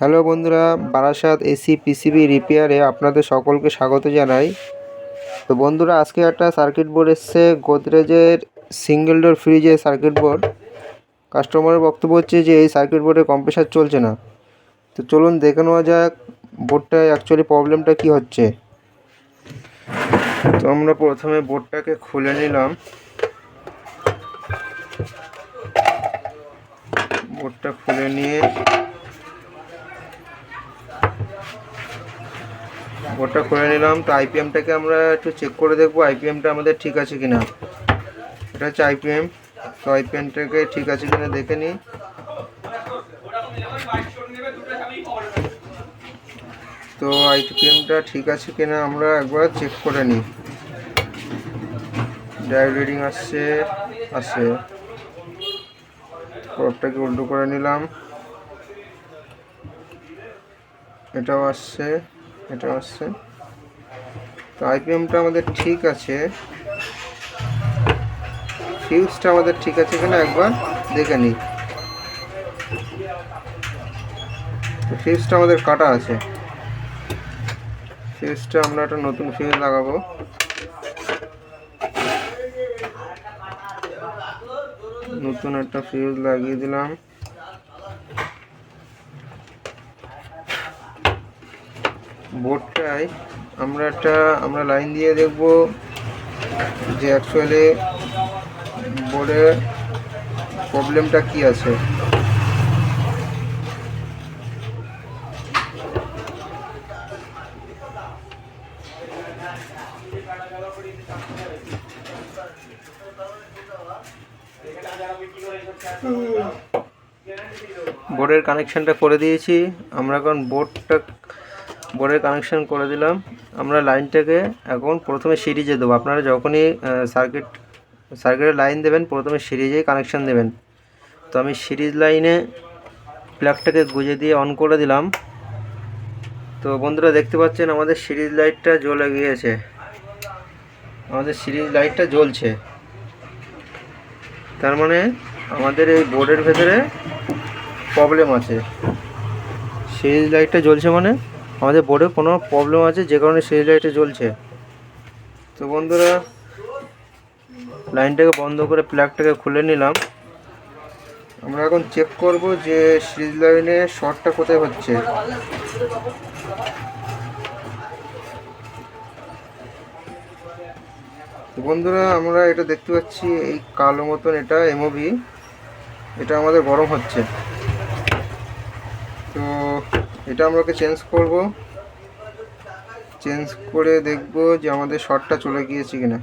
Hello বন্ধুরা, Barasat AC PCB রিপেয়ারে আপনাদের সকলকে স্বাগত জানাই। তো বন্ধুরা, আজকে একটা সার্কিট বোর্ড এসছে, গোদরেজের সিঙ্গেল ডোর ফ্রিজের সার্কিট বোর্ড কাস্টমারের বক্তব্য হচ্ছে যে, এই সার্কিট বোর্ডে কম্প্রেসার চলছে না। তো চলুন দেখে নেওয়া যাক বোর্ডটা অ্যাকচুয়ালি প্রবলেমটা কি হচ্ছে। তো আমরা প্রথমে বোর্ডটাকে খুলে নিলাম। বোর্ডটা খুলে নিয়ে বোর্ডটা খুলে নিলাম, তো আইপিএমটাকে আমরা একটু চেক করে দেখব আইপিএমটা আমাদের ঠিক আছে কিনা। এটা হচ্ছে আইপিএম তো আইপিএমটাকে ঠিক আছে কিনা দেখে নিই। তো আইপিএমটা ঠিক আছে কিনা আমরা একবার চেক করে নিই। ডায়োড রিডিং আসছে আসছে প্রপটাকে উল্টো করে নিলাম। এটাও আসছে। এটাও আসছে তো আইপিএমটা আমাদের ঠিক আছে। ফিউজটা আমাদের ঠিক আছে কিনা একবার দেখে নিই। তো ফিউজটা আমাদের কাটা আছে। ফিউজটা আমরা একটা নতুন ফিউজ লাগাবো। নতুন একটা ফিউজ লাগিয়ে দিলাম। বোর্ডটায় আমরা একটা, আমরা লাইন দিয়ে দেখব যে অ্যাকচুয়ালি বোর্ডের প্রবলেমটা কি আছে। বোর্ডের কানেকশানটা করে দিয়েছি। আমরা এখন বোর্ডটা বোর্ডের কানেকশান করে দিলাম। আমরা লাইনটাকে এখন প্রথমে সিরিজে দেবো। আপনারা যখনই সার্কিট সার্কিটের লাইন দেবেন, প্রথমে সিরিজেই কানেকশান দেবেন। তো আমি সিরিজ লাইনে প্লাগটাকে গুজে দিয়ে অন করে দিলাম। তো বন্ধুরা, দেখতে পাচ্ছেন আমাদের সিরিজ লাইটটা জ্বলে গিয়েছে। আমাদের সিরিজ লাইটটা জ্বলছে। তার মানে আমাদের এই বোর্ডের ভেতরে প্রবলেম আছে। সিরিজ লাইটটা জ্বলছে মানে? আমাদের বোর্ডে কোনো প্রবলেম আছে, যে কারণে সিরিজ লাইটে জ্বলছে। তো বন্ধুরা লাইনটাকে বন্ধ করে প্লাগটাকে খুলে নিলাম। আমরা এখন চেক করব যে সিরিজ লাইনে শর্টটা কোথায় হচ্ছে। বন্ধুরা, আমরা এটা দেখতে পাচ্ছি এই কালো মতন এটা এমওভি এটা আমাদের গরম হচ্ছে। তো এটা আমরা ওকে চেঞ্জ করব। চেঞ্জ করে দেখব যে আমাদের শর্টটা চলে গিয়েছে কিনা।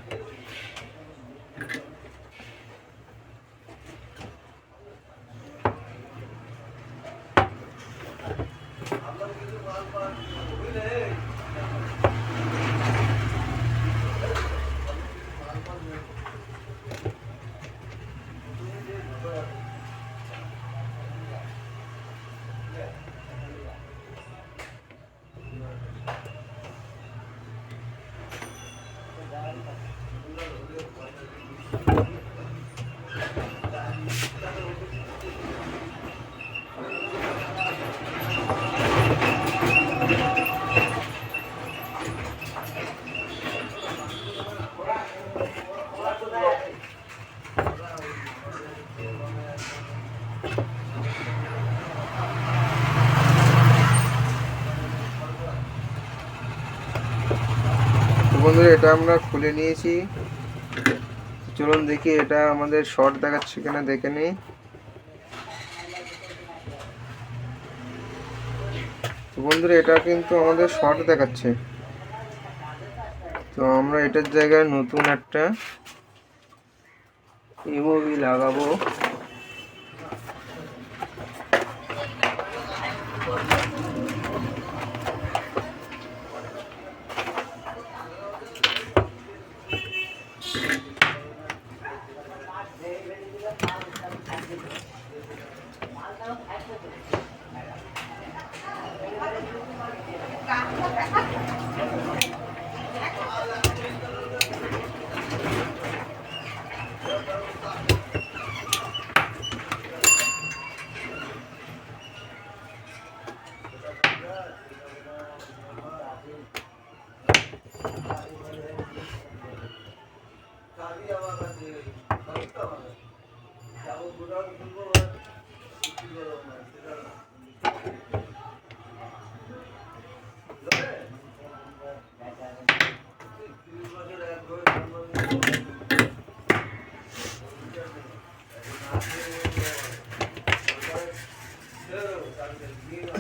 বন্ধুরা, এটা আমরা খুলে নিয়েছি। চলুন দেখি, এটা আমাদের শর্ট দেখাচ্ছে কিনা, দেখে নিই। তো বন্ধুরা, এটা কিন্তু আমাদের শর্ট দেখাচ্ছে। তো আমরা এটার জায়গায় নতুন একটা ইমোভি লাগাবো।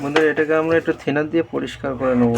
বন্ধুরা এটাকে আমরা একটু থেনার দিয়ে পরিষ্কার করে নেব।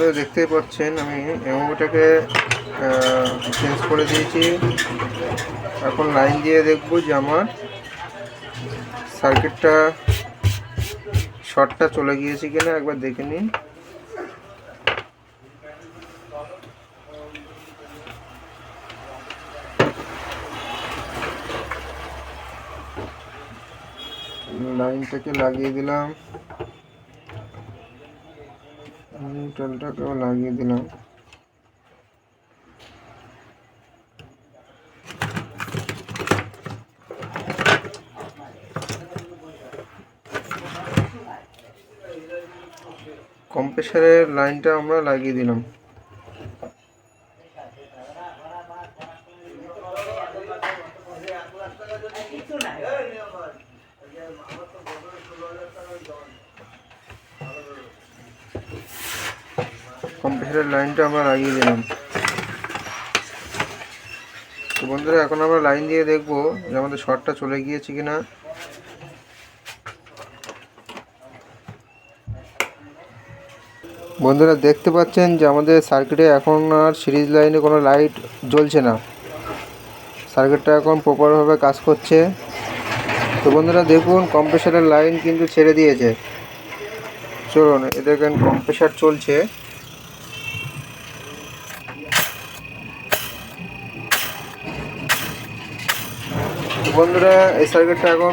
বন্ধুরা দেখতেই পাচ্ছেন, আমি এমওটাকে চেঞ্জ করে দিয়েছি। এখন লাইন দিয়ে দেখব যে আমার সার্কিটটা শর্টটা চলে গিয়েছে কিনা, একবার দেখে নিন। লাইনটাকে লাগিয়ে দিলাম। নিউট্রালটাকেও লাগিয়ে দিলাম। কম্প্রেসারের লাইনটা আমরা লাগিয়ে দিলাম। কম্প্রেসারের লাইনটা আমরা লাগিয়ে দিলাম। তো বন্ধুরা, এখন আমরা লাইন দিয়ে দেখব যে আমাদের শর্টটা চলে গিয়েছে কিনা। বন্ধুরা, দেখতে পাচ্ছেন যে আমাদের সার্কিটে এখন আর সিরিজ লাইনে কোনো লাইট জ্বলছে না। সার্কিটটা এখন প্রপারভাবে কাজ করছে। তো বন্ধুরা, দেখুন, কম্প্রেসারের লাইন কিন্তু ছেড়ে দিয়েছে। চলুন এ দেখেন, কম্প্রেসার চলছে। বন্ধুরা এই সার্কিটটা এখন